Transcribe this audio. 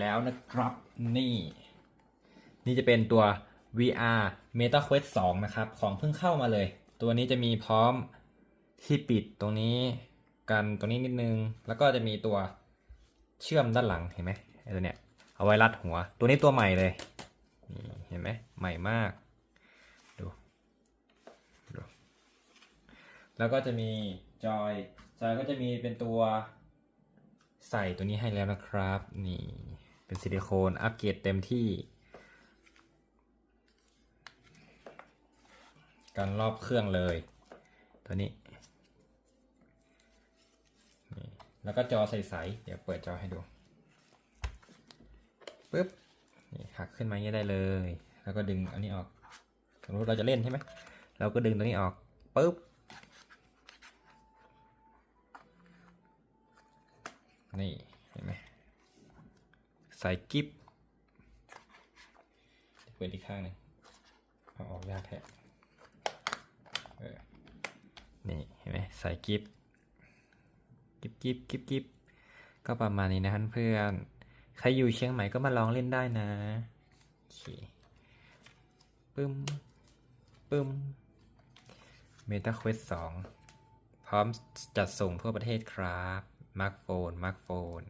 แล้วนะครับ นี่ นี่จะเป็นตัว VR Meta Quest 2 นะครับ ของเพิ่งเข้ามาเลย ตัวนี้จะมีพร้อมที่ปิดตรงนี้กันตรงนี้นิดนึง แล้วก็จะมีตัวเชื่อมด้านหลังเห็นไหมไอ้ตัวเนี้ยเอาไว้รัดหัว ตัวนี้ตัวใหม่เลยเห็นไหมใหม่มากดูดู แล้วก็จะมีจอยจอยก็จะมีเป็นตัวใส่ตัวนี้ให้แล้วนะครับ นี่ เป็นซิลิโคนอัปเกรดเต็มที่ กันรอบเครื่องเลย ตัวนี้ แล้วก็จอใสๆ เดี๋ยวเปิดจอให้ดูปึ๊บนี่หักขึ้นมาอย่างนี้ได้เลย แล้วก็ดึงอันนี้ออก สมมติเราจะเล่นใช่ไหม เราก็ดึงตัวนี้ออกปึ๊บ นี่ เห็นไหม ใส่กิฟเปิดอีกข้างหนึ่งเอาออกยากแท้เออนี่เห็นไหมใส่กิฟกิฟกิฟกิฟกิฟก็ประมาณนี้นะเพื่อนใครอยู่เชียงใหม่ก็มาลองเล่นได้นะโอเคปึ้มปึ้ม Meta Quest 2พร้อมจัดส่งทั่วประเทศครับมาร์คโฟนมาร์คโฟน